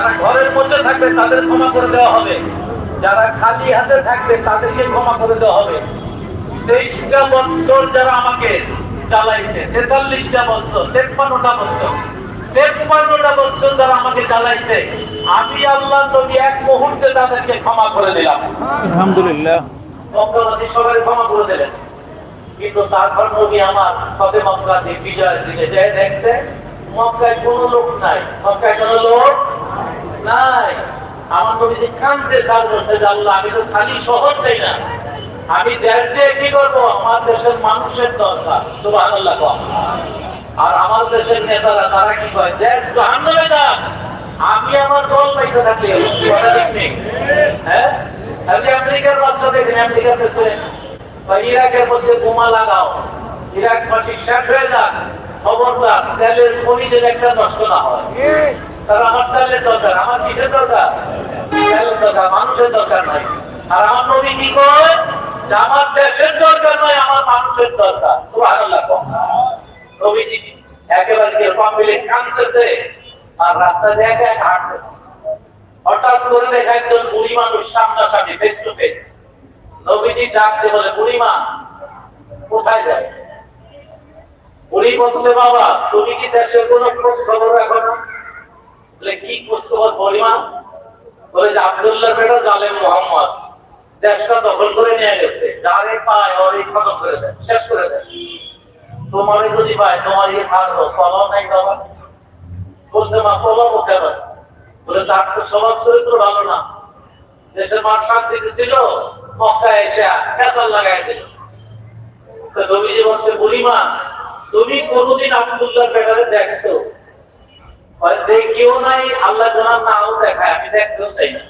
যারা ঘরের মধ্যে থাকবে তাদের ক্ষমা করে দেওয়া হবে। যারা খালি হাতে থাকবে তাদেরকে ক্ষমা করে দেওয়া হবে। তেইশটা বছর যারা আমাকে চালাইছে তেতাল্লিশটা বছর তেপ্পান্নটা বছর তেপ্পান্নটা বছর যারা আমাকে চালাইছে আমি আল্লাহ নবী এক মুহূর্তে তাদেরকে ক্ষমা করে দিলাম। আলহামদুলিল্লাহ। সবাই ক্ষমা করে দিলেন? কিন্তু তারপর নবী আমার বিজয়ের দিকে যে দেখছে মক্কায় কোনো লোক নাই মক্কায় কোনো লোক নাই। আমার নবী যে কানতে চাল করছে আল্লাহ আমি তো খালি শহর চাই না। আমি দেশ কি করব? আমার দেশের মানুষের দরকার। সুবহানাল্লাহ কম আর আমার দেশের নেতারা, তারা কি কয়? দেশ জাহান্নামে যাক। আমি আমার দল পাইতে থাকলে হ্যাঁ? আমেরিকার বাচ্চা দেখেন, আমেরিকার প্রেসিডেন্ট। বা ইরাকের মধ্যে বোমা লাগাও। ইরাক মাসি শেষ হয়ে যাক। খবরদার, তেলের খনিজের একটা নষ্ট না হয়। তার আমার তেলের দরকার, আমার কিসের দরকার? তেলের দরকার, মানুষের দরকার নাই। আর আমার নবী কি কয়? আমার দেশের দরকার নয়, আমার মানুষের দরকার। নবীজি একেবারে কি কাঁদতেছে? আর রাস্তা দিয়ে হাঁটতেছে। হঠাৎ করে দেখা একজন বুড়ি মানুষ সামনাসামনি ফেস টু ফেস নবীজি ডাকতে বলে, বুড়ি মা, কোথায় যায় বুড়ি বলছে, বাবা, তুমি কি দেশের কোনো খোঁজ খবর রাখো না? বলে, কি খবর বুড়ি বলে, যে আব্দুল্লাহ বেটা মোহাম্মদ, দেশটা দখল করে নিয়ে গেছে। যারে পায় খতম করে দেয়, শেষ করে দেয়। যদি পায় নাই বাবা বলছে, মা বলে তার তো স্বভাব চরিত্র ভালো না। দেশের মার শান্তিতে ছিল মক্কা এসে লাগাই দিল। তো নবীজি বলছে বুড়িমা তুমি কোনদিন আব্দুল্লাহ বেটারে দেখছ? দেখিও নাই, আল্লাহ জানার নাও দেখায়, আমি দেখতেও চাই না।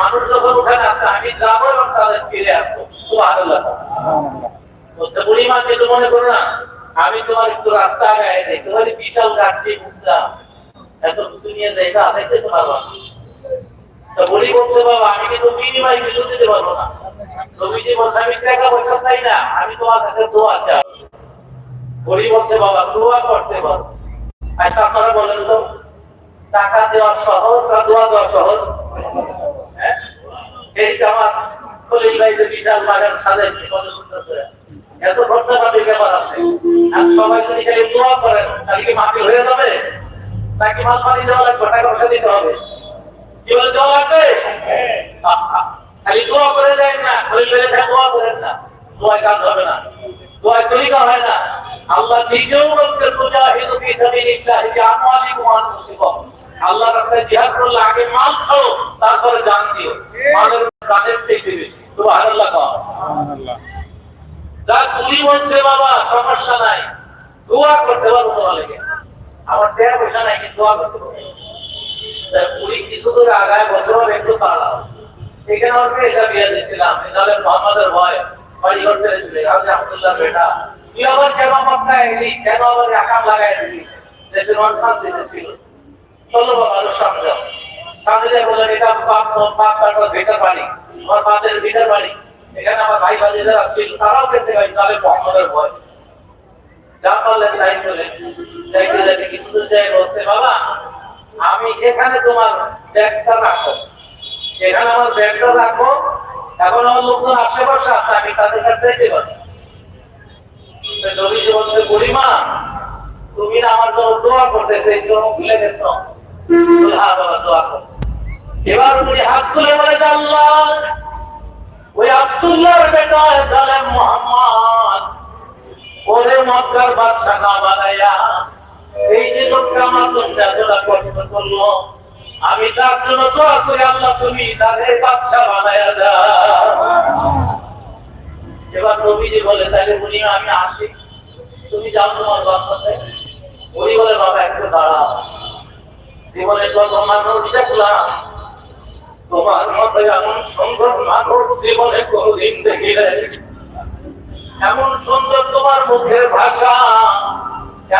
মানুষ যখন ওখানে আছে, আমি যাব এবং তাদের ফিরে আসব। কিছু মনে করো না, আমি তোমার একটু রাস্তা আগায় দেই বিশাল গাছ দিয়ে এত কিছু নিয়ে যাই না পারব না তা বুড়ি বলছে, বাবা, আমি কিন্তু বিনিময় কিছু দিতে পারব না? আমি টাকা পয়সা চাই না, আমি তোমার কাছে দোয়া চাই। বুড়ি বলছে, বাবা, দোয়া করতে পারো। আচ্ছা আপনারা বলেন তো, টাকা দেওয়া সহজ না দোয়া দেওয়া সহজ? হ্যাঁ? এই বিশাল। এত খরচা পাতির ব্যাপার আছে। আর সবাই যদি খালি দোয়া করেন, তাহলে কি মাটি হয়ে যাবে? নাকি মাল পানি দেওয়া লাগবে টাকা পয়সা দিতে হবে। কি বলে দেওয়া লাগবে? খালি দোয়া করে দেন না দোয়া করেন না। দোয়ায় কাজ হবে না। দোয়ায় তরিকা হয় না। আল্লাহ নিজেও বলছে মুজাহিদু ফি সাবিলিল্লাহ আনফুসিকুম। আল্লাহ রাস্তায় জিহাদ করলে আগে মাল খাও তারপরে জান দিও। মালের কাজের বেশি। সুবহানাল্লাহ যা তুমি বলছে বাবা সমস্যা নাই। দোয়া করতে পারব তোমার লেগে আমার টাকা পয়সা নাই, কিন্তু দোয়া তা কিছু দূর আগায় বছর একটু দাঁড়াও এখানে পেশা বিয়ে মোহাম্মদের ভয়, বাড়ি ঘর ছেড়ে বেটা, তুই আবার কেন এলি? কেন আবার লাগাই দিলি? দেশের মানুষ চলো বাবা, আরও সামনে এটা বাপ বাপ, তারপর ভিটার বাড়ি। আমার ভিটার বাড়ি। এখানে আমার ভাই ভাই যারা ছিল, তারাও গেছে ভাই তাহলে মোহাম্মদের ভয়। যা পারলেন তাই চলে। বলছে, বাবা, আমি এখানে তোমার ব্যাগটা রাখো। এখানে আমার ব্যাগটা রাখো। এখন আমার লোকজন আশেপাশে আছে, আমি তাদের কাছে যেতে পারি হ্যাঁ এবার হাত তুলে ওই বেটা জালেম মোহাম্মদ ওরে মক্কার বাদশা না বানাইয়া এই যে লোকটা আমার জন্য এতটা কষ্ট করল, আমি তার জন্য দোয়া করি, আল্লাহ তুমি তাদের বাদশা বানাইয়া দাও। এবার নবীজি বলে তাহলে উনি আমি আসি। তুমি যাও তোমার বাচ্চাতে উনি বলে, বাবা, একটু দাঁড়াও। জীবনে যত মানুষ দেখলাম তোমার মতো এমন সুন্দর মানুষ জীবনে কোনদিন দেখিলে এমন সুন্দর তোমার মুখের ভাষা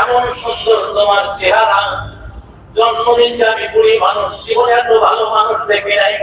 এমন সুন্দর তোমার চেহারা। জন্ম নিয়েছে আমি বুড়ি মানুষ, জীবনে এত ভালো মানুষ দেখে নাই।